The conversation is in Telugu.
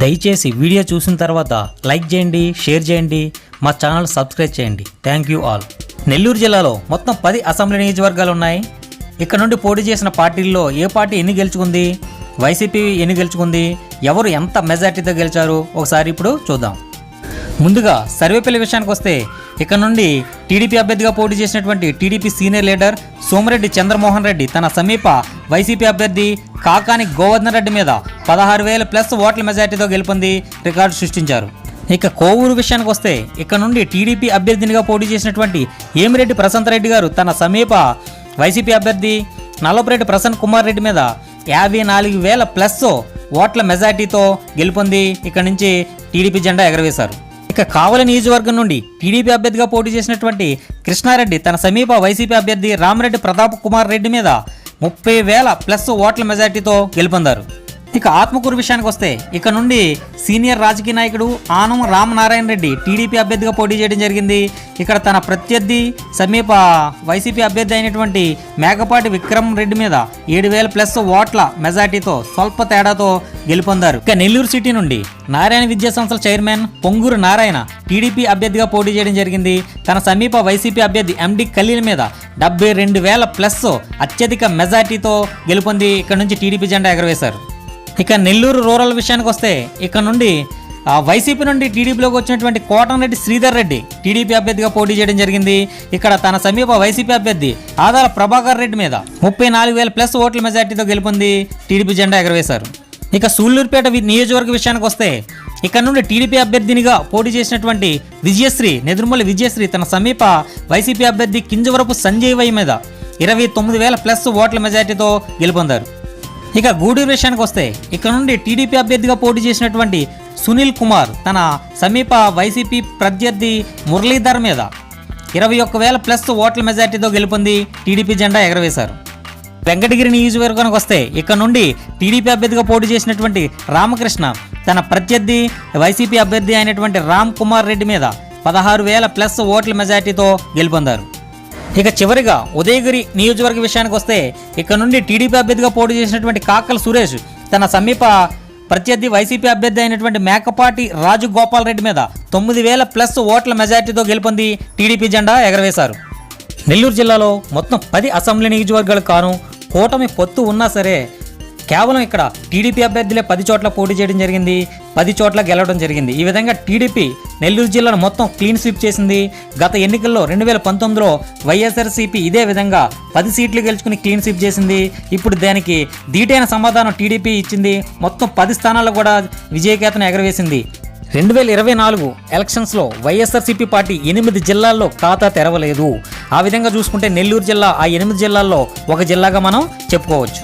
దయచేసి వీడియో చూసిన తర్వాత లైక్ చేయండి షేర్ చేయండి మా ఛానల్ సబ్స్క్రైబ్ చేయండి. థ్యాంక్ యూ ఆల్ నెల్లూరు జిల్లాలో మొత్తం పది అసెంబ్లీ నియోజకవర్గాలు ఉన్నాయి ఇక్కడ నుండి పోటీ చేసిన పార్టీల్లో ఏ పార్టీ ఎన్ని గెలుచుకుంది? వైసీపీ ఎన్ని గెలుచుకుంది? ఎవరు ఎంత మెజార్టీతో గెలిచారు? ఒకసారి ఇప్పుడు చూద్దాం. ముందుగా సర్వేపల్లి విషయానికి వస్తే ఇక్కడ నుండి టీడీపీ అభ్యర్థిగా పోటీ చేసినటువంటి TDP senior leader Somireddy Chandramohan Reddy తన సమీప వైసీపీ అభ్యర్థి కాకాని గోవర్ధన్ రెడ్డి మీద పదహారు వేల ప్లస్ ఓట్ల మెజార్టీతో గెలుపొంది రికార్డు సృష్టించారు. ఇక కోవూరు విషయానికి వస్తే ఇక్కడ నుండి టీడీపీ అభ్యర్థినిగా పోటీ చేసినటువంటి ఏమిరెడ్డి ప్రశాంత్ రెడ్డి గారు తన సమీప వైసీపీ అభ్యర్థి నల్లపురెడ్డి ప్రసన్న కుమార్ రెడ్డి మీద యాభై నాలుగు వేల ప్లస్ ఓట్ల మెజార్టీతో గెలుపొంది ఇక్కడ నుంచి టీడీపీ జెండా ఎగరవేశారు. ఇక కావలి నియోజకవర్గం నుండి టీడీపీ అభ్యర్థిగా పోటీ చేసినటువంటి కృష్ణారెడ్డి తన సమీప వైసీపీ అభ్యర్థి రామరెడ్డి ప్రతాప్ కుమార్ రెడ్డి మీద ముప్పై వేల ప్లస్ ఓట్ల మెజార్టీతో గెలుపొందారు. ఇక ఆత్మకూరు విషయానికి వస్తే ఇక్కడ నుండి సీనియర్ రాజకీయ నాయకుడు ఆనం రామనారాయణ రెడ్డి టీడీపీ అభ్యర్థిగా పోటీ చేయడం జరిగింది. ఇక్కడ తన ప్రత్యర్థి సమీప వైసీపీ అభ్యర్థి అయినటువంటి మేకపాటి విక్రమ్ రెడ్డి మీద ఏడు వేల ప్లస్ ఓట్ల మెజార్టీతో స్వల్ప తేడాతో గెలుపొందారు. ఇక నెల్లూరు సిటీ నుండి నారాయణ విద్యా సంస్థల చైర్మన్ పొంగూరు నారాయణ టీడీపీ అభ్యర్థిగా పోటీ చేయడం జరిగింది. తన సమీప వైసీపీ అభ్యర్థి ఎండి కలీల్ మీద డెబ్బై రెండు వేల ప్లస్ అత్యధిక మెజార్టీతో గెలుపొంది ఇక్కడ నుంచి టీడీపీ జెండా ఎగరవేశారు. ఇక నెల్లూరు రూరల్ విషయానికి వస్తే ఇక్కడ నుండి వైసీపీ నుండి టీడీపీలోకి వచ్చినటువంటి కోటంరెడ్డి శ్రీధర్ రెడ్డి టీడీపీ అభ్యర్థిగా పోటీ చేయడం జరిగింది. ఇక్కడ తన సమీప వైసీపీ అభ్యర్థి ఆదాల ప్రభాకర్ రెడ్డి మీద ముప్పై నాలుగు వేల ప్లస్ ఓట్ల మెజార్టీతో గెలుపొంది టీడీపీ జెండా ఎగరవేశారు. ఇక సూళ్ళూరుపేట నియోజకవర్గ విషయానికి వస్తే ఇక్కడ నుండి టీడీపీ అభ్యర్థినిగా పోటీ చేసినటువంటి విజయశ్రీ నెదురుమల్లి విజయశ్రీ తన సమీప వైసీపీ అభ్యర్థి కింజవరపు సంజయ్ వై మీద ఇరవై తొమ్మిది వేల ప్లస్ ఓట్ల మెజార్టీతో గెలుపొందారు. ఇక గూడూరు విషయానికి వస్తే ఇక్కడ నుండి టీడీపీ అభ్యర్థిగా పోటీ చేసినటువంటి సునీల్ కుమార్ తన సమీప వైసీపీ ప్రత్యర్థి మురళీధర్ మీద ఇరవై ఒక్క వేల ప్లస్ ఓట్ల మెజార్టీతో గెలుపొంది టీడీపీ జెండా ఎగరవేశారు. వెంకటగిరి నియోజకవర్గానికి వస్తే ఇక్కడ నుండి టీడీపీ అభ్యర్థిగా పోటీ చేసినటువంటి రామకృష్ణ తన ప్రత్యర్థి వైసీపీ అభ్యర్థి అయినటువంటి రామ్ కుమార్ రెడ్డి మీద పదహారు వేల ప్లస్ ఓట్ల మెజార్టీతో గెలుపొందారు. ఇక చివరిగా ఉదయగిరి నియోజకవర్గ విషయానికి వస్తే ఇక్కడ నుండి టీడీపీ అభ్యర్థిగా పోటీ చేసినటువంటి కాకల సురేష్ తన సమీప ప్రత్యర్థి వైసీపీ అభ్యర్థి అయినటువంటి మేకపాటి రాజు గోపాల్ రెడ్డి మీద తొమ్మిది వేల ప్లస్ ఓట్ల మెజార్టీతో గెలుపొంది టీడీపీ జెండా ఎగరవేశారు. నెల్లూరు జిల్లాలో మొత్తం పది అసెంబ్లీ నియోజకవర్గాలు కాను కూటమి పొత్తు ఉన్నా సరే కేవలం ఇక్కడ టీడీపీ అభ్యర్థులే పది చోట్ల పోటీ చేయడం జరిగింది పది చోట్ల గెలవడం జరిగింది. ఈ విధంగా టీడీపీ నెల్లూరు జిల్లాను మొత్తం క్లీన్ స్వీప్ చేసింది. గత ఎన్నికల్లో రెండు వేల పంతొమ్మిదిలో వైఎస్ఆర్సీపీ ఇదే విధంగా పది సీట్లు గెలుచుకుని క్లీన్ స్వీప్ చేసింది. ఇప్పుడు దానికి ధీటైన సమాధానం టీడీపీ ఇచ్చింది. మొత్తం పది స్థానాల్లో కూడా విజయకేతను ఎగరవేసింది. రెండు వేల ఇరవై నాలుగు ఎలక్షన్స్లో వైఎస్ఆర్సీపీ పార్టీ ఎనిమిది జిల్లాల్లో ఖాతా తెరవలేదు. ఆ విధంగా చూసుకుంటే నెల్లూరు జిల్లా ఆ ఎనిమిది జిల్లాల్లో ఒక జిల్లాగా మనం చెప్పుకోవచ్చు.